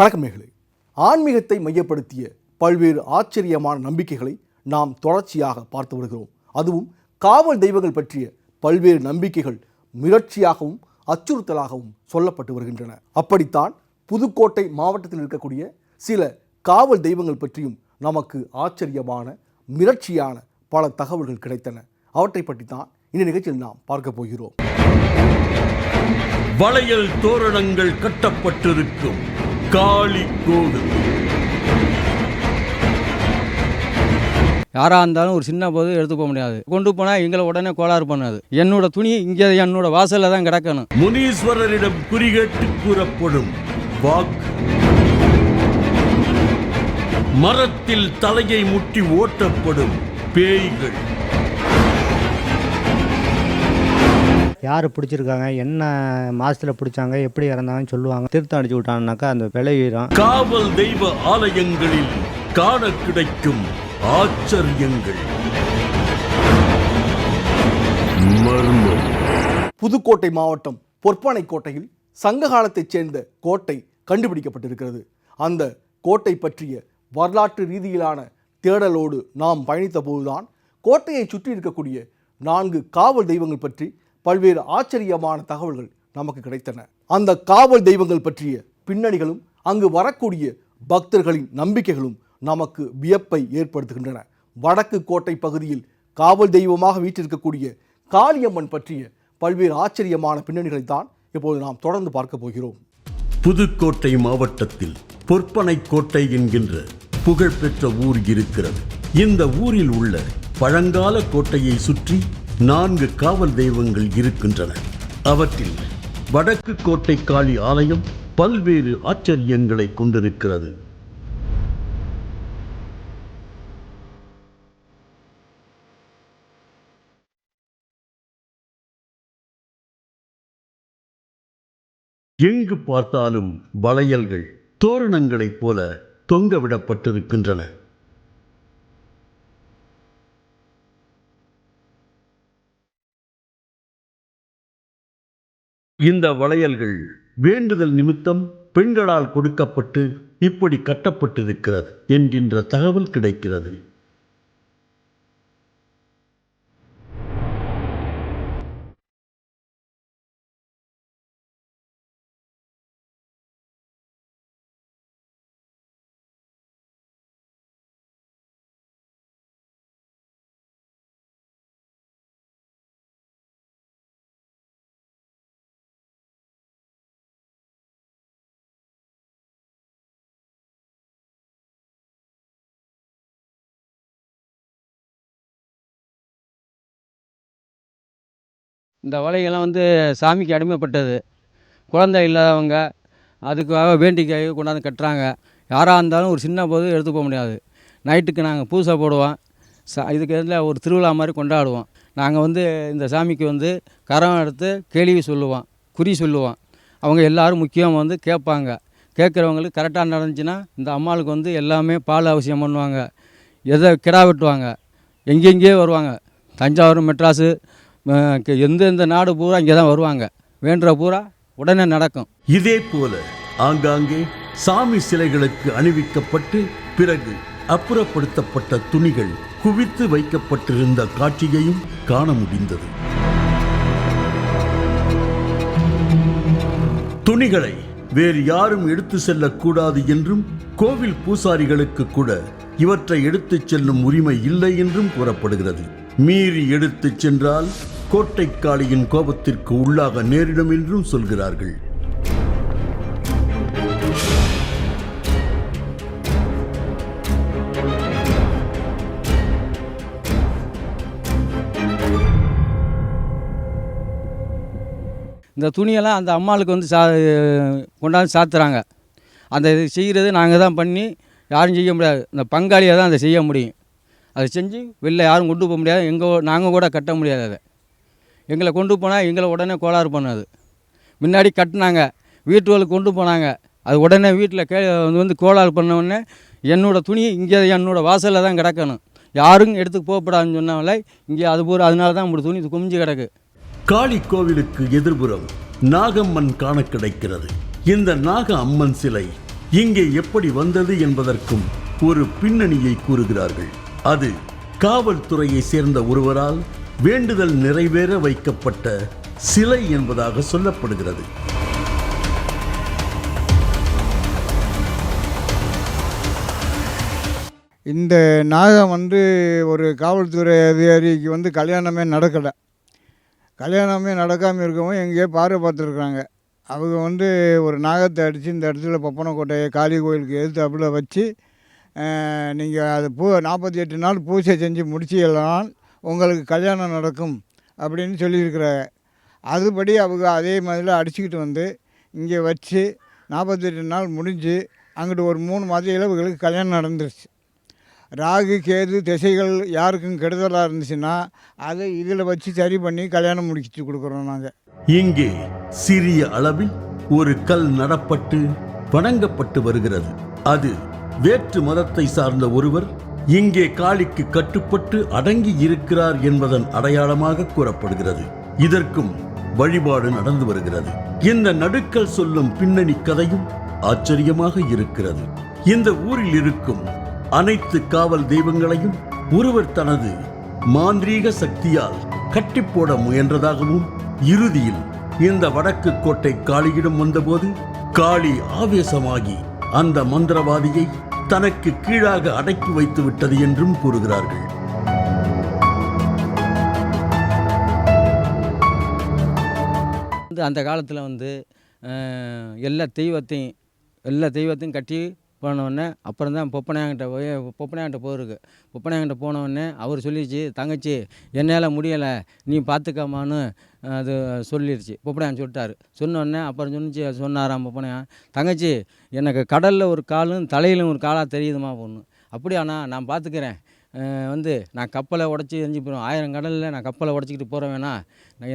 வணக்கம் ஆன்மீகத்தை மையப்படுத்திய பல்வேறு ஆச்சரியமான நம்பிக்கைகளை நாம் தொடர்ச்சியாக பார்த்து வருகிறோம். அதுவும் காவல் தெய்வங்கள் பற்றிய பல்வேறு நம்பிக்கைகள் மிரட்சியாகவும் அச்சுறுத்தலாகவும் சொல்லப்பட்டு வருகின்றன. அப்படித்தான் புதுக்கோட்டை மாவட்டத்தில் இருக்கக்கூடிய சில காவல் தெய்வங்கள் பற்றியும் நமக்கு ஆச்சரியமான மிரட்சியான பல தகவல்கள் கிடைத்தன. அவற்றை பற்றி தான் இந்த நிகழ்ச்சியில் நாம் பார்க்க போகிறோம். வளையல் தோரணங்கள் கட்டப்பட்டிருக்கும். காளி கோவில் யாராக இருந்தாலும் ஒரு சின்ன போது எடுத்து போக முடியாது. கொண்டு போனால் எங்களை உடனே கோளாறு பண்ணாது. என்னோட துணி இங்கே என்னோட வாசலில் தான் கிடக்கணும். முனீஸ்வரரிடம் குறிகேட்டு கூறப்படும் வாக்கு. மரத்தில் தலையை முட்டி ஓட்டப்படும் பேய்கள். யார் பிடிச்சிருக்காங்க? என்ன மாதத்தில் பிடிச்சாங்க? எப்படி இறந்தாங்கன்னு சொல்லுவாங்க. திருத்தம் அடிச்சு விட்டாங்கனாக்கா அந்த விளைவீரம் காவல் தெய்வ ஆலயங்களில் காண கிடைக்கும் ஆச்சரியங்கள். மர்மம். புதுக்கோட்டை மாவட்டம் பொற்பனை கோட்டையில் சங்க காலத்தைச் சேர்ந்த கோட்டை கண்டுபிடிக்கப்பட்டிருக்கிறது. அந்த கோட்டை பற்றிய வரலாற்று ரீதியிலான தேடலோடு நாம் பயணித்த போதுதான் கோட்டையை சுற்றி இருக்கக்கூடிய நான்கு காவல் தெய்வங்கள் பற்றி பல்வேறு ஆச்சரியமான தகவல்கள் நமக்கு கிடைத்தன. அந்த காவல் தெய்வங்கள் பற்றிய பின்னணிகளும் அங்கு வரக்கூடிய பக்தர்களின் நம்பிக்கைகளும் நமக்கு வியப்பை ஏற்படுத்துகின்றன. வடக்கு கோட்டை பகுதியில் காவல் தெய்வமாக வீற்றிருக்கக்கூடிய காளியம்மன் பற்றிய பல்வேறு ஆச்சரியமான பின்னணிகளை தான் இப்போது நாம் தொடர்ந்து பார்க்க போகிறோம். புதுக்கோட்டை மாவட்டத்தில் பொற்பனை கோட்டை என்கின்ற புகழ்பெற்ற ஊர் இருக்கிறது. இந்த ஊரில் உள்ள பழங்கால கோட்டையை சுற்றி நான்கு காவல் தெய்வங்கள் இருக்கின்றன. அவற்றில் வடக்கு கோட்டை காளி ஆலயம் பல்வேறு ஆச்சரியங்களை கொண்டிருக்கிறது. எங்கு பார்த்தாலும் வளையல்கள் தோரணங்களைப் போல தொங்கவிடப்பட்டிருக்கின்றன. இந்த வளையல்கள் வேண்டுதல் நிமித்தம் பெண்களால் கொடுக்கப்பட்டு இப்படி கட்டப்பட்டிருக்கிறது என்கின்ற தகவல் கிடைக்கிறது. இந்த வலைகள்லாம் வந்து சாமிக்கு அடிமைப்பட்டது. குழந்தை இல்லாதவங்க அதுக்காக வேண்டிக்காய் கொண்டாந்து கட்டுறாங்க. யாராக இருந்தாலும் ஒரு சின்ன போது எடுத்து போக முடியாது. நைட்டுக்கு நாங்கள் பூசை போடுவோம். ச இதுக்கு எதில் ஒரு திருவிழா மாதிரி கொண்டாடுவோம். நாங்கள் வந்து இந்த சாமிக்கு வந்து கரம் எடுத்து கேள்வி சொல்லுவோம். குறி சொல்லுவோம். அவங்க எல்லாரும் முக்கியம் வந்து கேட்பாங்க. கேட்குறவங்களுக்கு கரெக்டாக நடந்துச்சுன்னா இந்த அம்மாளுக்கு வந்து எல்லாமே பால் அவசியம் பண்ணுவாங்க. எதை கிடா வெட்டுவாங்க. எங்கெங்கேயோ வருவாங்க. தஞ்சாவூர் மெட்ராஸு எந்தெந்த நாடு பூரா இங்கே தான் வருவாங்க. வேண்டுற பூரா உடனே நடக்கும். இதே போல ஆங்காங்கே சாமி சிலைகளுக்கு அணிவிக்கப்பட்டு பிறகு அப்புறப்படுத்தப்பட்ட துணிகள் குவித்து வைக்கப்பட்டிருந்த காட்சியையும் காண முடிந்தது. துணிகளை வேறு யாரும் எடுத்து செல்லக்கூடாது என்றும் கோவில் பூசாரிகளுக்கு கூட இவற்றை எடுத்துச் செல்லும் உரிமை இல்லை என்றும் கூறப்படுகிறது. மீறி எடுத்துச் சென்றால் கோட்டைக்காளியின் கோபத்திற்கு உள்ளாக நேரிடும் என்றும் சொல்கிறார்கள். இந்த துணியெல்லாம் அந்த அம்மாளுக்கு வந்து சா கொண்டாந்து சாத்துறாங்க. அந்த இது செய்கிறது நாங்கள் தான் பண்ணி யாரும் செய்ய முடியாது. இந்த பங்காளியை தான் அதை செய்ய முடியும். அதை செஞ்சு வெளில யாரும் கொண்டு போக முடியாது. எங்கள் நாங்கள் கூட கட்ட முடியாது அதை. எங்களை கொண்டு போனால் எங்களை உடனே கோளாறு பண்ணாது. முன்னாடி கட்டினாங்க வீட்டுகளுக்கு கொண்டு போனாங்க. அது உடனே வீட்டில் கே வந்து கோளாறு பண்ணவுடனே என்னோடய துணி இங்கே என்னோடய வாசலில் தான் கிடக்கணும். யாரும் எடுத்து போகப்படாதுன்னு சொன்னாலே இங்கே அது பூரா அதனால தான் நம்மளோட துணி குமிஞ்சு கிடக்கு. காளி கோவிலுக்கு எதிர்புறம் நாகம்மன் காண கிடைக்கிறது. இந்த நாக அம்மன் சிலை இங்கே எப்படி வந்தது என்பதற்கும் ஒரு பின்னணியை கூறுகிறார்கள். அது காவல்துறையை சேர்ந்த ஒருவரால் வேண்டுதல் நிறைவேற வைக்கப்பட்ட சிலை என்பதாக சொல்லப்படுகிறது. இந்த நாகம் வந்து ஒரு காவல்துறை அதிகாரிக்கு வந்து கல்யாணமே நடக்கலை. கல்யாணமே நடக்காமல் இருக்கவும் எங்கேயோ பார்வை பார்த்துருக்குறாங்க. அவங்க வந்து ஒரு நாகத்தை அடித்து இந்த இடத்துல பப்பனக்கோட்டையை காளி கோயிலுக்கு எதிர்த்தாப்புல வச்சு நீங்கள் அது பூ நாற்பத்தி எட்டு நாள் பூஜை செஞ்சு முடிச்சிடலாம் உங்களுக்கு கல்யாணம் நடக்கும் அப்படின்னு சொல்லியிருக்கிறாங்க. அதுபடி அவங்க அதே மாதிரிலாம் அடிச்சுக்கிட்டு வந்து இங்கே வச்சு நாற்பத்தெட்டு நாள் முடிஞ்சு அங்கிட்டு ஒரு மூணு மாதத்தில் இவங்களுக்கு கல்யாணம் நடந்துருச்சு. ராகு கேது திசைகள் யாருக்கும் கெடுதலாக இருந்துச்சுன்னா அதை இதில் வச்சு சரி பண்ணி கல்யாணம் முடிச்சு கொடுக்குறோம் நாங்கள் இங்கே சிறிய அளவில் ஒரு கல் நடப்பட்டு வணங்கப்பட்டு வருகிறது. அது வேற்று மதத்தை சார்ந்த ஒருவர் இங்கே காளிக்கு கட்டுப்பட்டு அடங்கி இருக்கிறார் என்பதன் அடையாளமாக கூறப்படுகிறது. இதற்கும் வழிபாடு நடந்து வருகிறது. இந்த நடுக்கல் சொல்லும் பின்னணி கதையும் ஆச்சரியமாக இருக்கிறது. இந்த ஊரில் இருக்கும் அனைத்து காவல் தெய்வங்களையும் ஒருவர் தனது மாந்திரீக சக்தியால் கட்டிப்போட முயன்றதாகவும் இறுதியில் இந்த வடக்கு கோட்டை காளியிடம் வந்தபோது காளி ஆவேசமாகி அந்த மந்திரவாதியை தனக்கு கீழாக அடக்கி வைத்து விட்டது என்றும் கூறுகிறார்கள். வந்து அந்த காலத்தில் வந்து எல்லா தெய்வத்தையும் எல்லா தெய்வத்தையும் கட்டி போனவுடனே அப்புறம் தான் பொப்பனையாங்கிட்ட போய் பொப்பனையாங்கிட்ட போயிருக்கு. பொப்பனையாங்கிட்ட போனவுடனே அவர் சொல்லிடுச்சு தங்கச்சி என்னால் முடியலை நீ பார்த்துக்கம்மான்னு அது சொல்லிடுச்சு பொப்பனையான் சொல்லிட்டாரு. சொன்னோடனே அப்புறம் சொன்னிச்சு சொன்னாராம் பொப்பனையான் தங்கச்சி எனக்கு கடலில் ஒரு காலும் தலையிலும் ஒரு காலாக தெரியுதுமா பொண்ணு. அப்படியாண்ணா நான் பார்த்துக்கிறேன் வந்து நான் கப்பலை உடச்சி எரிஞ்சு போகிறோம் ஆயிரம் கடலில் நான் கப்பலை உடச்சிக்கிட்டு போகிறேன் வேணா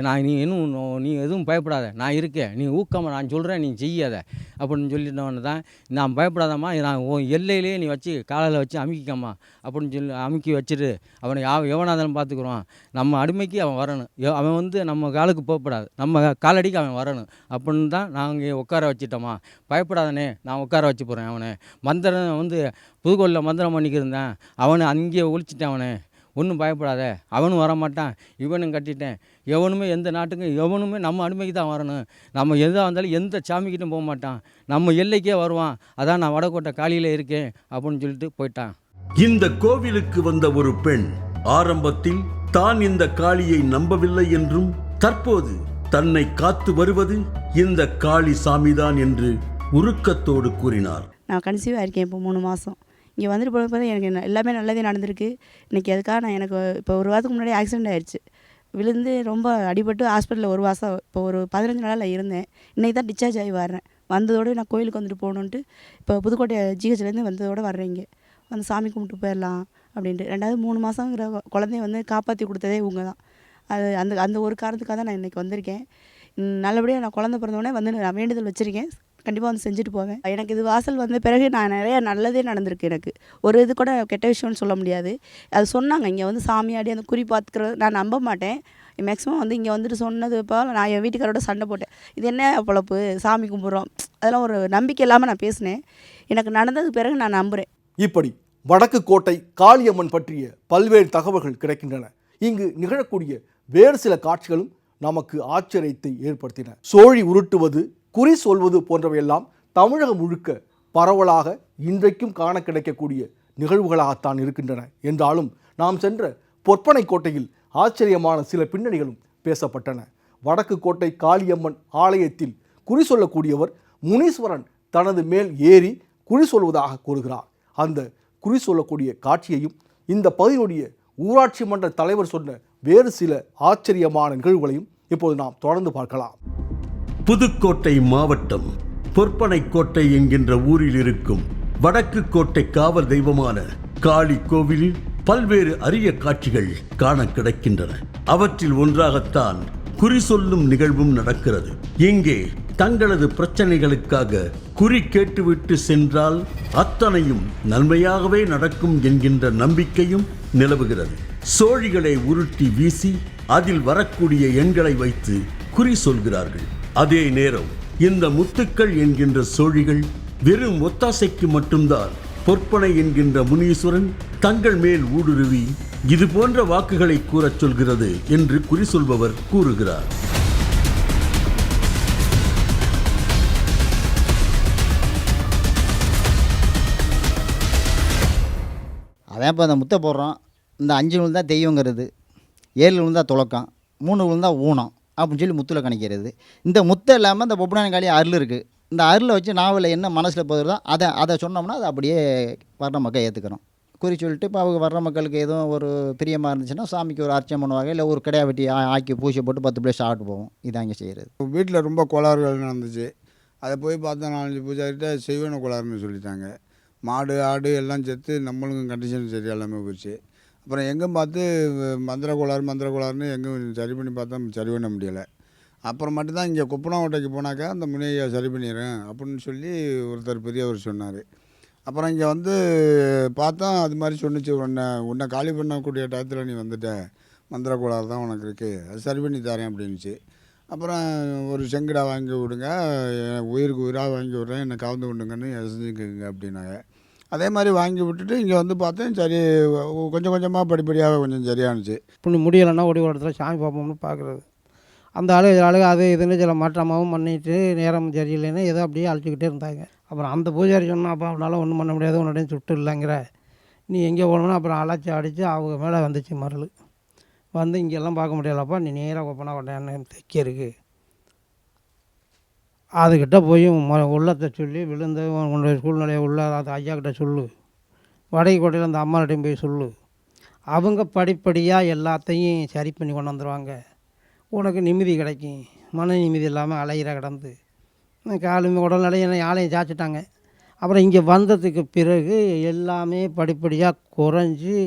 நான் நீ இன்னும் நீ எதுவும் பயப்படாத. நான் இருக்கேன். நீ ஊக்கமாக நான் சொல்கிறேன் நீ செய்யாத. அப்படின்னு சொல்லிட்டவொன்னே தான் நான் பயப்படாதம்மா. நான் உன் எல்லையிலேயே நீ வச்சு காலையில் வச்சு அமுக்கிக்கம்மா. அப்படின்னு சொல்லி அமுக்கி வச்சுட்டு அவனை யாவ எவனாக பார்த்துக்குறான். பார்த்துக்குறோம் நம்ம அடிமைக்கு அவன் வரணும். எ- அவன் வந்து நம்ம காலுக்கு போகப்படாது. நம்ம காலடிக்கு அவன் வரணும். அப்படின்னு தான் நாங்கள் உட்கார வச்சுட்டோம்மா. பயப்படாதனே நான் உட்கார வச்சு போகிறேன் அவனை. மந்திரம் வந்து புதுக்கோளில் மந்திரம் பண்ணிக்கிருந்தேன் அவனை அங்கேயே ஒழிச்சிட்டேன் அவனை. ஒன்றும் பயப்படாத. அவனும் வர மாட்டான் இவனும் கட்டிட்டேன். எவனுமே எந்த நாட்டுக்கும் எவனுமே நம்ம அடிமைக்கு தான் வரணும். நம்ம எதாக வந்தாலும் எந்த சாமிக்கிட்டும் போக மாட்டான். நம்ம எல்லைக்கே வருவான். அதான் நான் வடக்கோட்டை காலியில் இருக்கேன் அப்படின்னு சொல்லிட்டு போயிட்டான். இந்த கோவிலுக்கு வந்த ஒரு பெண் ஆரம்பத்தில் தான் இந்த காளியை நம்பவில்லை என்றும் தற்போது தன்னை காத்து வருவது இந்த காளி சாமிதான் என்று உருக்கத்தோடு கூறினார். நான் கன்சீவாக இருக்கேன் இப்போ மூணு மாதம் இங்கே வந்துட்டு போனப்போ எனக்கு எல்லாமே நல்லதே நடந்திருக்கு. இன்றைக்கி அதுக்காக நான் எனக்கு இப்போ ஒரு வாரத்துக்கு முன்னாடி ஆக்சிடென்ட் ஆயிடுச்சு விழுந்து ரொம்ப அடிபட்டு ஹாஸ்பிட்டலில் ஒரு மாதம் இப்போ ஒரு பதினஞ்சு நாளில் இருந்தேன். இன்றைக்கி தான் டிஸ்சார்ஜ் ஆகி வர்றேன். வந்ததோடு நான் கோயிலுக்கு வந்துட்டு போகணுன்ட்டு இப்போ புதுக்கோட்டை ஜிஹெச்லேருந்து வந்ததோடு வர்றேன் இங்கே. வந்து சாமி கும்பிட்டு போயிடலாம் அப்படின்ட்டு. ரெண்டாவது மூணு மாதங்கிற குழந்தைய வந்து காப்பாற்றி கொடுத்ததே இவங்க தான். அது அந்த அந்த ஒரு காரணத்துக்காக தான் நான் இன்றைக்கி வந்திருக்கேன். நல்லபடியாக நான் குழந்த பிறந்தோடனே வந்து நான் வேண்டுதல் வச்சுருக்கேன். கண்டிப்பாக வந்து செஞ்சுட்டு போவேன். எனக்கு இது வாசல் வந்த பிறகு நான் நிறைய நல்லதே நடந்திருக்கு எனக்கு. ஒரு இது கூட கெட்ட விஷயம்னு சொல்ல முடியாது. அது சொன்னாங்க இங்கே வந்து சாமியாடி அந்த குறி பார்த்துக்கிறது நான் நம்ப மாட்டேன். மேக்ஸிமம் வந்து இங்கே வந்துட்டு சொன்னது இப்போ நான் என் வீட்டுக்காரோட சண்டை போட்டேன். இது என்ன பொழப்பு? சாமி கும்பிட்றோம். அதெல்லாம் ஒரு நம்பிக்கை இல்லாமல் நான் பேசினேன். எனக்கு நடந்ததுக்கு பிறகு நான் நம்புகிறேன் இப்படி வடக்கு கோட்டை காளியம்மன் பற்றிய பல்வேறு தகவல்கள் கிடைக்கின்றன. இங்கு நிகழக்கூடிய வேறு சில காட்சிகளும் நமக்கு ஆச்சரியத்தை ஏற்படுத்தின. சோழி உருட்டுவது குறி சொல்வது போன்றவையெல்லாம் தமிழகம் முழுக்க பரவலாக இன்றைக்கும் காண கிடைக்கக்கூடிய நிகழ்வுகளாகத்தான் இருக்கின்றன. என்றாலும் நாம் சென்ற பொற்பனை கோட்டையில் ஆச்சரியமான சில பின்னணிகளும் பேசப்பட்டன. வடக்கு கோட்டை காளியம்மன் ஆலயத்தில் குறி சொல்லக்கூடியவர் முனீஸ்வரன் தனது மேல் ஏறி குறி சொல்வதாக கூறுகிறார். அந்த குறி சொல்லக்கூடிய காட்சியையும் இந்த பகுதியுடைய ஊராட்சி மன்ற தலைவர் சொன்ன வேறு சில ஆச்சரியமான நிகழ்வுகளையும் இப்போது நாம் தொடர்ந்து பார்க்கலாம். புதுக்கோட்டை மாவட்டம் பொற்பனைக்கோட்டை என்கின்ற ஊரில் இருக்கும் வடக்கு கோட்டை காவல் தெய்வமான காளி கோவிலில் பல்வேறு அரிய காட்சிகள் காண கிடைக்கின்றன. அவற்றில் ஒன்றாகத்தான் குறி சொல்லும் நிகழ்வும் நடக்கிறது. இங்கே தங்களது பிரச்சனைகளுக்காக குறி கேட்டுவிட்டு சென்றால் அத்தனையும் நன்மையாகவே நடக்கும் என்கின்ற நம்பிக்கையும் நிலவுகிறது. சோழிகளை உருட்டி வீசி அதில் வரக்கூடிய எண்களை வைத்து குறி சொல்கிறார்கள். அதே நேரம் இந்த முத்துக்கள் என்கின்ற சோழிகள் வெறும் ஒத்தாசைக்கு மட்டும்தான். பொற்பனை என்கின்ற முனீஸ்வரன் தங்கள் மேல் ஊடுருவி இது போன்ற வாக்குகளை கூறச் சொல்கிறது என்று குறி சொல்பவர் கூறுகிறார். அதான் இப்போ அந்த முத்தை போடுறோம் இந்த அஞ்சு நூல் தான் தெய்வங்கிறது ஏழு விழுந்தா துலக்கம் மூணு விழுந்தா ஊனம். அப்படின்னு சொல்லி முத்தில் கணிக்கிறது. இந்த முத்தை இல்லாமல் இந்த பொப்பனாங்காளி அருள் இருக்குது இந்த அருளை வச்சு நாவலில் என்ன மனசில் போகுதோ அதை அதை சொன்னோம்னா அதை அப்படியே வர்ற மக்கள் ஏற்றுக்கிறோம் குறி சொல்லிட்டு இப்போ அவங்க வர்ற மக்களுக்கு எதுவும் ஒரு பிரியமாக இருந்துச்சுன்னா சாமிக்கு ஒரு அர்ச்சனை பண்ணுவாங்க இல்லை ஒரு கடையா வெட்டி ஆக்கி பூசி போட்டு பத்து பிள்ளை சாப்பிட்டு போவோம். இதான் இங்கே செய்கிறது வீட்டில் ரொம்ப கோளாறுகள் நடந்துச்சு. அதை போய் பார்த்தா நாலஞ்சு பூஜாரிட்ட செய்வன கோளாறுன்னு சொல்லிட்டாங்க. மாடு ஆடு எல்லாம் சேர்த்து நம்மளுக்கும் கண்டிஷன் சரி எல்லாமே போச்சு. அப்புறம் எங்கும் பார்த்து மந்திர கோளாறு மந்திர கோளாறுன்னு எங்கும் சரி பண்ணி பார்த்தா சரி பண்ண முடியலை. அப்புறம் மட்டும்தான் இங்கே குப்பனாங்கோட்டைக்கு போனாக்கா அந்த முனையை சரி பண்ணிடுறேன் அப்படின்னு சொல்லி ஒருத்தர் பெரியவர் சொன்னார். அப்புறம் இங்கே வந்து பார்த்தா அது மாதிரி சொன்னிச்சு உன்னை உன்னை காலி பண்ணக்கூடிய டயத்தில் நீ வந்துட்ட. மந்திர கோளாறு தான் உனக்கு இருக்குது அது சரி பண்ணி தரேன் அப்படின்னுச்சு. அப்புறம் ஒரு செங்கடா வாங்கி விடுங்க உயிருக்கு உயிராக வாங்கி விட்றேன் என்னை கலந்து விடுங்கன்னு செஞ்சுக்கோங்க அப்படின்னாங்க. அதே மாதிரி வாங்கி விட்டுட்டு இங்கே வந்து பார்த்தேன் சரி கொஞ்சம் கொஞ்சமாக படிப்படியாக கொஞ்சம் சரியானுச்சு. இப்போ முடியலைன்னா ஒடி ஒரு இடத்துல சாமி பார்ப்போம்னு பார்க்குறது அந்த ஆளு ஆளுக அது இதுன்னு சில மாற்றமாகவும் பண்ணிட்டு நேரம் சரியில்லைன்னு ஏதோ அப்படியே அழைச்சிக்கிட்டே இருந்தாங்க. அப்புறம் அந்த பூஜாரி சொன்னால் அப்போ அவனால் ஒன்றும் பண்ண முடியாது உன்னுடைய சுட்டு இல்லைங்கிற. நீ எங்கே போகணும்னு அப்புறம் அழைச்சி அடித்து அவங்க மேலே வந்துச்சு மருள். வந்து இங்கெல்லாம் பார்க்க முடியலப்பா நீ நேராக ஒப்பனா உடனே தைக்க இருக்குது அதுக்கிட்ட போய் உள்ளத்தை சொல்லி விழுந்து உன்னுடைய சூழ்நிலையை உள்ள அது ஐயா கிட்ட சொல்லு. வடகை கோட்டையில் அந்த அம்மாட்டையும் போய் சொல்லு. அவங்க படிப்படியாக எல்லாத்தையும் சரி பண்ணி கொண்டு வந்துடுவாங்க உனக்கு நிம்மதி கிடைக்கும். மன நிம்மதி இல்லாமல் அலையிற கிடந்து. காலுமே உடல்நிலை என்னை ஆளையும் சாய்ச்சிட்டாங்க அப்புறம் இங்கே வந்ததுக்கு பிறகு எல்லாமே படிப்படியாக குறைஞ்சி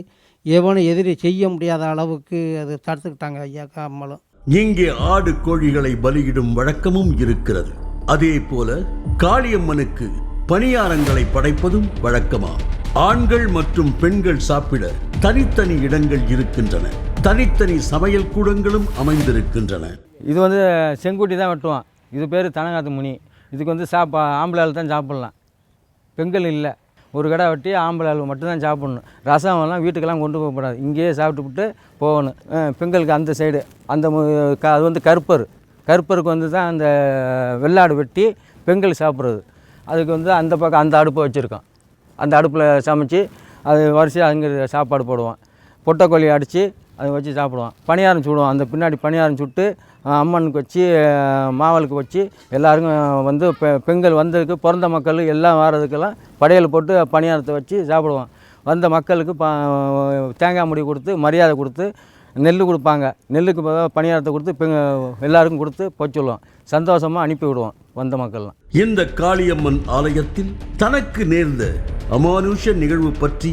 எவனும் எதிரி செய்ய முடியாத அளவுக்கு அது தடுத்துக்கிட்டாங்க ஐயாக்கா அம்மளும். இங்கே ஆடு கோழிகளை பலியிடும் வழக்கமும் இருக்கிறது. அதே போல காளியம்மனுக்கு பணியாரங்களை படைப்பதும் வழக்கமாம் ஆண்கள் மற்றும் பெண்கள் சாப்பிட தனித்தனி இடங்கள் இருக்கின்றன. தனித்தனி சமையல் கூடங்களும் அமைந்திருக்கின்றன. இது வந்து செங்குட்டி தான் வெட்டுவான். இது பேர் தனகாத்து முனி. இதுக்கு வந்து சாப்பா ஆம்பளை தான் சாப்பிட்லாம். பெண்கள் இல்லை. ஒரு கடை வெட்டி ஆம்பளை ஆள் மட்டும்தான் சாப்பிட்ணும். ரசம்லாம் வீட்டுக்கெல்லாம் கொண்டு போகக்கூடாது. இங்கேயே சாப்பிட்டுவிட்டு போகணும். பெண்களுக்கு அந்த சைடு அந்த க- அது வந்து கருப்பர். கருப்பருக்கு வந்து தான் அந்த வெள்ளாடு வெட்டி பெண்கள் சாப்பிட்றது. அதுக்கு வந்து அந்த பக்கம் அந்த அடுப்பை வச்சுருக்கோம் அந்த அடுப்பில் சமைச்சு அது வரிசையாக அங்கே சாப்பாடு போடுவோம் பொட்டைக்கோழி அடித்து அதை வச்சு சாப்பிடுவோம் பணியாரம் சுடுவோம் அந்த பின்னாடி பணியாரம் சுட்டு அம்மனுக்கு வச்சு மாவலுக்கு மாவளுக்கு வச்சு எல்லாருக்கும் வந்து பெ பெண்கள் வந்ததுக்கு பிறந்த மக்கள் எல்லாம் வர்றதுக்கெல்லாம் படையல் போட்டு பணியாரத்தை வச்சு சாப்பிடுவோம் வந்த மக்களுக்கு ப தேங்காய் முடி கொடுத்து மரியாதை கொடுத்து நெல் கொடுப்பாங்க. நெல்லுக்கு பணியாரத்தை கொடுத்து பெ எல்லாருக்கும் கொடுத்து போய் சொல்லுவோம். சந்தோஷமாக அனுப்பி விடுவோம் வந்த மக்கள்லாம். இந்த காளியம்மன் ஆலயத்தில் தனக்கு நேர்ந்த அமானுஷ நிகழ்வு பற்றி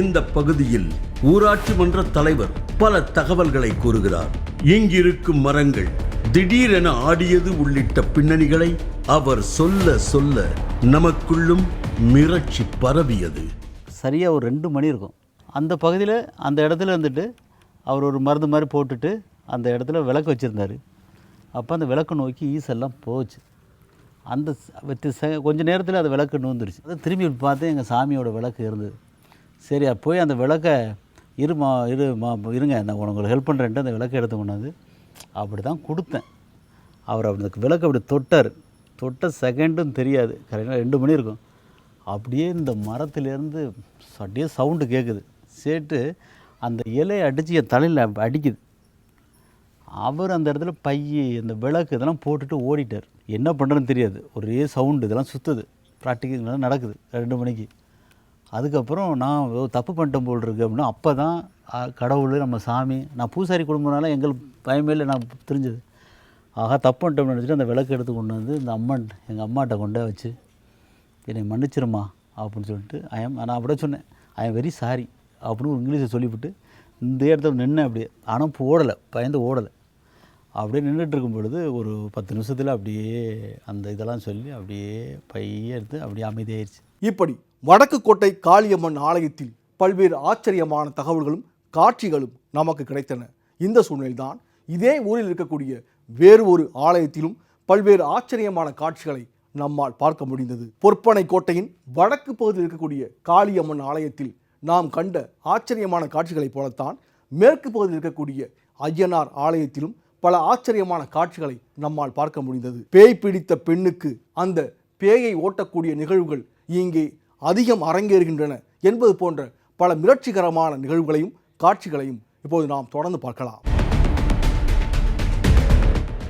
இந்த பகுதியில் ஊராட்சி மன்ற தலைவர் பல தகவல்களை கூறுகிறார். இங்கிருக்கும் மரங்கள் திடீரென ஆடியது உள்ளிட்ட பின்னணிகளை அவர் சொல்ல சொல்ல நமக்குள்ளும் மிரட்சி பரவியது. சரியாக ஒரு ரெண்டு மணி இருக்கும். அந்த பகுதியில் அந்த இடத்துல இருந்துட்டு அவர் ஒரு மருந்து மாதிரி போட்டுட்டு அந்த இடத்துல விளக்கு வச்சுருந்தார். அப்போ அந்த விளக்கு நோக்கி ஈசெல்லாம் போச்சு. அந்த கொஞ்சம் நேரத்தில் அது விளக்கு நூந்துருச்சு அதை திரும்பி பார்த்து எங்கள் சாமியோட விளக்கு இருந்தது. சரி போய் அந்த விளக்கை இருமா இரு மா இருங்க நான் உங்களுக்கு ஹெல்ப் பண்ணுறேன்ட்டு அந்த விளக்கை எடுத்து கொண்டாந்து அப்படி தான் கொடுத்தேன். அவர் அந்த விளக்கு அப்படி தொட்டார். தொட்ட செகண்டும் தெரியாது. கரெக்டாக ரெண்டு மணி இருக்கும். அப்படியே இந்த மரத்துலேருந்து அப்படியே சவுண்டு கேட்குது சேட்டு அந்த இலையை அடித்து என் தலையில் அடிக்குது. அவர் அந்த இடத்துல பை இந்த விளக்கு இதெல்லாம் போட்டுட்டு ஓடிட்டார். என்ன பண்ணுறதுன்னு தெரியாது. ஒரே சவுண்டு இதெல்லாம் சுற்றுது ப்ராக்டிக்கல் நடக்குது. ரெண்டு மணிக்கு. அதுக்கப்புறம் நான் தப்பு பண்ணிட்டேன் போல் இருக்கு அப்படின்னா அப்போ தான் கடவுள் நம்ம சாமி நான் பூசாரி குடும்பம்னால எங்களுக்கு பயமே இல்லை நான் தெரிஞ்சது. ஆகா தப்பு பண்ணிட்டோம்னு நினச்சிட்டு அந்த விளக்கு எடுத்து கொண்டு வந்து இந்த அம்மன் எங்கள் அம்மாட்ட கொண்டே வச்சு என்னை மன்னிச்சிருமா அப்படின்னு சொல்லிட்டு ஐ எம் நான் அப்படியே சொன்னேன். ஐ எம் வெரி சாரி அப்படின்னு ஒரு இங்கிலீஷை சொல்லிவிட்டு இந்த இடத்துல நின்று அப்படியே ஆனால் ஓடலை பயந்து ஓடலை. அப்படியே நின்றுட்டு இருக்கும் பொழுது ஒரு பத்து நிமிஷத்தில் அப்படியே அந்த இதெல்லாம் சொல்லி அப்படியே பைய எடுத்து அப்படியே அமைதியாயிருச்சு. இப்படி வடக்கு கோட்டை காளியம்மன் ஆலயத்தில் பல்வேறு ஆச்சரியமான தகவல்களும் காட்சிகளும் நமக்கு கிடைத்தன. இந்த சூழ்நிலைதான் இதே ஊரில் இருக்கக்கூடிய வேறு ஒரு ஆலயத்திலும் பல்வேறு ஆச்சரியமான காட்சிகளை நம்மால் பார்க்க முடிந்தது. பொற்பனை கோட்டையின் வடக்கு பகுதியில் இருக்கக்கூடிய காளியம்மன் ஆலயத்தில் நாம் கண்ட ஆச்சரியமான காட்சிகளைப் போலத்தான் மேற்கு பகுதியில் இருக்கக்கூடிய ஐயனார் ஆலயத்திலும் பல ஆச்சரியமான காட்சிகளை நம்மால் பார்க்க முடிந்தது. பேய் பிடித்த பெண்ணுக்கு அந்த பேயை ஓட்டக்கூடிய நிகழ்வுகள் இங்கே அதிகம் அரங்கேறுகின்றன என்பது போன்ற பல மிரட்சிகரமான நிகழ்வுகளையும் காட்சிகளையும் இப்போது நாம் தொடர்ந்து பார்க்கலாம்.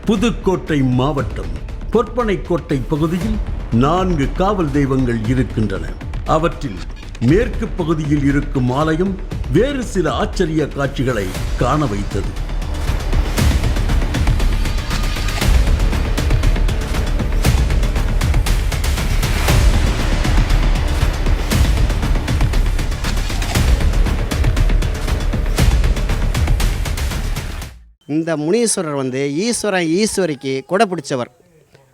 புதுக்கோட்டை மாவட்டம் பொற்பனைக்கோட்டை பகுதியில் நான்கு காவல் தெய்வங்கள் இருக்கின்றன. அவற்றில் மேற்கு பகுதியில் இருக்கும் ஆலயம் வேறு சில ஆச்சரிய காட்சிகளை காண வைத்தது. இந்த முனீஸ்வரர் வந்து ஈஸ்வரன் ஈஸ்வரிக்கு கொடை பிடிச்சவர்.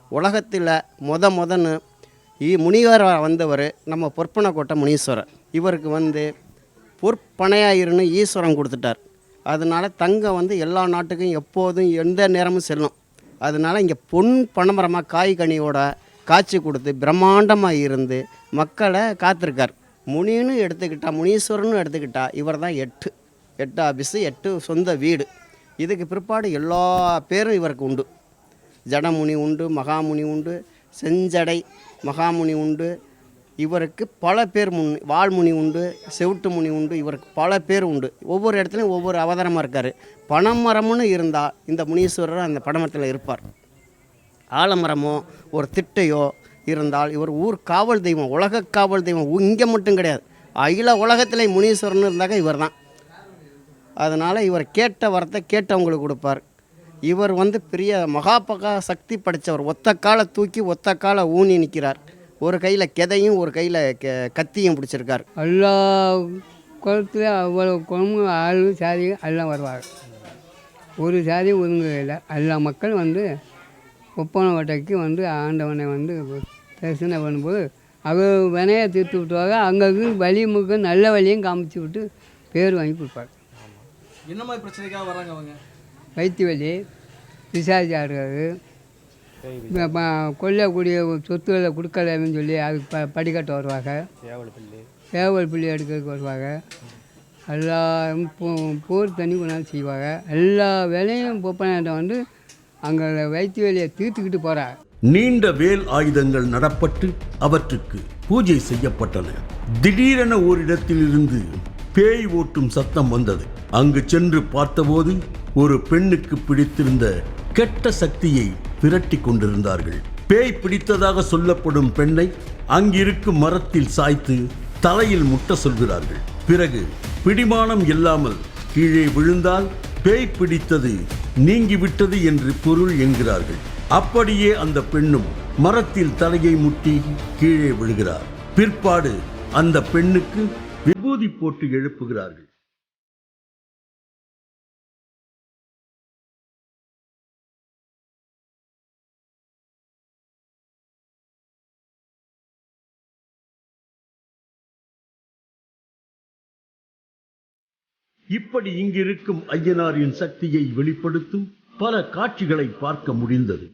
உலகத்தில் முத முதன்னு ஈ வந்தவர் நம்ம பொற்பனக்கோட்டை முனீஸ்வரர் இவருக்கு வந்து பொற்பனையாயிருன்னு ஈஸ்வரன் கொடுத்துட்டார் அதனால தங்கம் வந்து எல்லா நாட்டுக்கும் எப்போதும் எந்த நேரமும் செல்லும் அதனால இங்கே பொன் பணமரமாக காய் கனியோட காட்சி கொடுத்து பிரம்மாண்டமாக இருந்து மக்களை காத்திருக்கார் முனின்னு எடுத்துக்கிட்டா முனீஸ்வரன்னு எடுத்துக்கிட்டா இவர் தான் எட்டு எட்டு ஆஃபீஸு எட்டு சொந்த வீடு இதுக்கு பிற்பாடு எல்லா பேரும் இவருக்கு உண்டு ஜடமுனி உண்டு மகாமுனி உண்டு செஞ்சடை மகாமுனி உண்டு. இவருக்கு பல பேர் முன் வாழ்முனி உண்டு செவிட்டு முனி உண்டு இவருக்கு பல பேர் உண்டு. ஒவ்வொரு இடத்துலையும் ஒவ்வொரு அவதாரமாக இருக்கார். பனைமரம்னு இருந்தால் இந்த முனீஸ்வரர் அந்த பனைமரத்தில் இருப்பார். ஆலமரமோ ஒரு திட்டையோ இருந்தால் இவர் ஊர் காவல் தெய்வம் உலக காவல் தெய்வம். இங்கே மட்டும் கிடையாது. அகில உலகத்திலே முனீஸ்வரன் இருந்தாக்க இவர் தான் அதனால் இவர் கேட்ட வரத்தை கேட்டவங்களுக்கு கொடுப்பார். இவர் வந்து பெரிய மகாபகா சக்தி படைத்தவர் ஒத்த காலை தூக்கி ஒத்த காலை ஊனி நிற்கிறார் ஒரு கையில் கெதையும் ஒரு கையில் கத்தியும் பிடிச்சிருக்கார். எல்லா குளத்துலையும் அவ்வளோ குளமும் ஆளு சாதி எல்லாம் வருவாங்க ஒரு சாதி ஒதுங்க இல்லை. எல்லா மக்கள் வந்து ஒப்பனை வட்டைக்கு வந்து ஆண்டவனை வந்து தரிசனம் பண்ணும்போது அவர் வினையை தீர்த்து விட்டுவாங்க அங்கங்கே வழி முக நல்ல வழியும் காமிச்சு விட்டு பேர் வாங்கி கொடுப்பார். என்ன மாதிரி பிரச்சனைக்காக வராங்க அவங்க? வைத்திய வலி ஆடுறது கொல்லக்கூடிய சொத்துக்களை கொடுக்கலன்னு சொல்லி அதுக்கு ப படிக்கட்ட வருவாங்க. சேவல் பிள்ளை எடுக்கிறதுக்கு வருவாங்க. எல்லா போ- போர் தண்ணி கொண்டாந்து செய்வாங்க. எல்லா வேலையும் பொப்பனாட்டம் வந்து அங்கே வைத்திய வேலையை தீர்த்துக்கிட்டு போகிறாங்க நீண்ட வேல் ஆயுதங்கள் நடப்பட்டு அவற்றுக்கு பூஜை செய்யப்பட்டன. திடீரென ஓரிடத்திலிருந்து பேய் ஓட்டும் சத்தம் வந்தது. அங்கு சென்று பார்த்தபோது ஒரு பெண்ணுக்கு பிடித்திருந்த கெட்ட சக்தியை விரட்டி கொண்டிருந்தார்கள். பேய் பிடித்ததாக சொல்லப்படும் பெண்ணை அங்கிருக்கும் மரத்தில் சாய்த்து தலையில் முட்ட சொல்கிறார்கள். பிறகு பிடிமானம் இல்லாமல் கீழே விழுந்தால் பேய் பிடித்தது நீங்கிவிட்டது என்று பொருள் என்கிறார்கள். அப்படியே அந்த பெண்ணும் மரத்தில் தலையை முட்டி கீழே விழுகிறார். பிற்பாடு அந்த பெண்ணுக்கு விபூதி போட்டு எழுப்புகிறார்கள். இப்படி இங்கிருக்கும் ஐயனாரின் சக்தியை வெளிப்படுத்தும் பல காட்சிகளை பார்க்க முடிந்தது.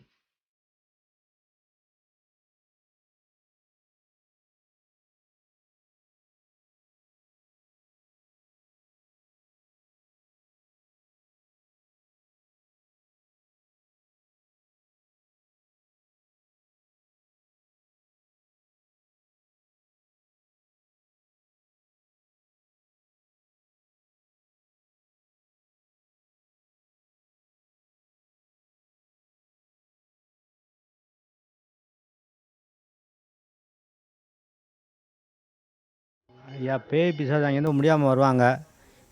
ஐயா பேய் பிசாசு அங்கேருந்து முடியாமல் வருவாங்க.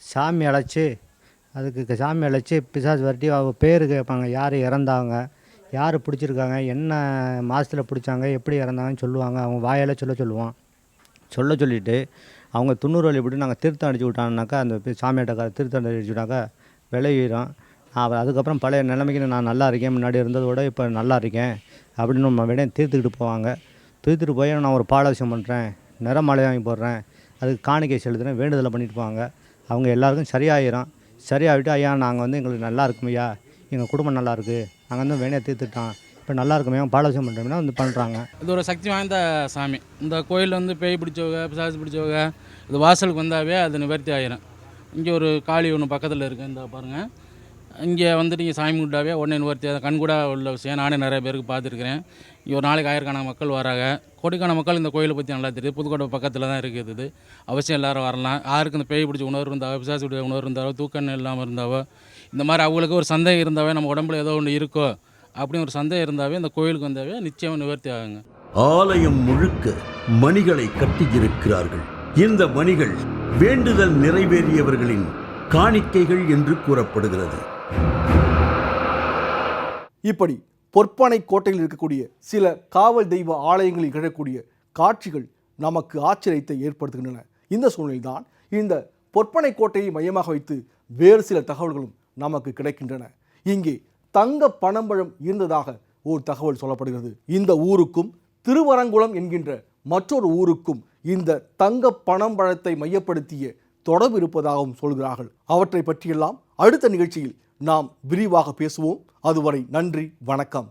சாமி அழைச்சி அதுக்கு சாமி அழைச்சி பிசாசு வரட்டி அவங்க பேர் கேட்பாங்க. யார் இறந்தாங்க யார் பிடிச்சிருக்காங்க என்ன மாதத்தில் பிடிச்சாங்க எப்படி இறந்தாங்கன்னு சொல்லுவாங்க. அவங்க வாயால் சொல்ல சொல்லுவோம் சொல்ல சொல்லிவிட்டு அவங்க துண்ணூறு வழி விட்டு நாங்கள் திருத்தம் அடிச்சு விட்டாங்கனாக்கா அந்த சாமியாட்டக்கார திருத்தம் அடிச்சு விட்டாக்கா விளையிடும் அதுக்கப்புறம் பழைய நிலைமைக்கு நான் நல்லா இருக்கேன் முன்னாடி இருந்ததோட இப்போ நல்லா இருக்கேன் அப்படின்னு நம்ம விட தீர்த்துக்கிட்டு போவாங்க. தீர்த்துட்டு போய் நான் ஒரு பாலாபிஷேகம் பண்ணுறேன் நிறமாலை வாங்கி போடுறேன் அதுக்கு காணிக்கை செலுத்தினேன் வேண்டுதலை பண்ணிட்டு போவாங்க அவங்க எல்லாருக்கும் சரியாயிரும். சரியாகிட்டு ஐயா நாங்கள் வந்து எங்களுக்கு நல்லா இருக்குமையா எங்கள் குடும்பம் நல்லாயிருக்கு நாங்கள் வந்து வேணையை தீர்த்துட்டோம். இப்போ நல்லா இருக்குமே பாலசியம் பண்ணுறோம்னா வந்து பண்ணுறாங்க இது ஒரு சக்தி வாய்ந்த சாமி. இந்த கோயில் வந்து பேய் பிடிச்சவங்க பிசாசு பிடிச்சவங்க இது வாசலுக்கு வந்தாவே அது நிவர்த்தி ஆயிரும். இங்கே ஒரு காளி ஒன்று பக்கத்தில் இருக்குது இந்த பாருங்கள் இங்கே வந்துட்டு நீங்கள் சாமி கும்பிட்டாவே உடனே நிவர்த்தி ஆகும். கண்கூடா உள்ள விஷயம். நானே நிறைய பேருக்கு பார்த்துருக்குறேன். இங்கே ஒரு நாளைக்கு ஆயிரக்கணக்கான மக்கள் வராங்க. கோடிக்கான மக்கள் இந்த கோயிலை பற்றி நல்லா தெரியுது. புதுக்கோட்டை பக்கத்தில் தான் இருக்குது இது. அவசியம் எல்லோரும் வரலாம். யாருக்கு இந்த பேய் பிடிச்ச உணர்வு இருந்தாவோ பிசாசு பிடிச்ச உணர்வு இருந்தாவோ தூக்கம் இல்லாமல் இருந்தாவோ இந்த மாதிரி அவங்களுக்கு ஒரு சந்தேகம் இருந்தாவே நம்ம உடம்புல ஏதோ ஒன்று இருக்கோ அப்படின்னு ஒரு சந்தேகம் இருந்தாவே இந்த கோயிலுக்கு வந்தாவே நிச்சயம் நிவர்த்தி ஆகுங்க. ஆலயம் முழுக்க மணிகளை கட்டியிருக்கிறார்கள். இந்த மணிகள் வேண்டுதல் நிறைவேறியவர்களின் காணிக்கைகள் என்று கூறப்படுகிறது. இப்படி பொற்பானை கோட்டையில் இருக்கக்கூடிய சில காவல் தெய்வ ஆலயங்களில் நிகழக்கூடிய காட்சிகள் நமக்கு ஆச்சரியத்தை ஏற்படுத்துகின்றன. இந்த சூழ்நிலைதான் இந்த பொற்பனை கோட்டையை மையமாக வைத்து வேறு சில தகவல்களும் நமக்கு கிடைக்கின்றன. இங்கே தங்க பணம்பழம் இருந்ததாக ஒரு தகவல் சொல்லப்படுகிறது. இந்த ஊருக்கும் திருவரங்குளம் என்கின்ற மற்றொரு ஊருக்கும் இந்த தங்க பணம்பழத்தை மையப்படுத்திய தொடர்பு இருப்பதாகவும் சொல்கிறார்கள். அவற்றை பற்றியெல்லாம் அடுத்த நிகழ்ச்சியில் நாம் விரிவாக பேசுவோம். அதுவரை நன்றி வணக்கம்.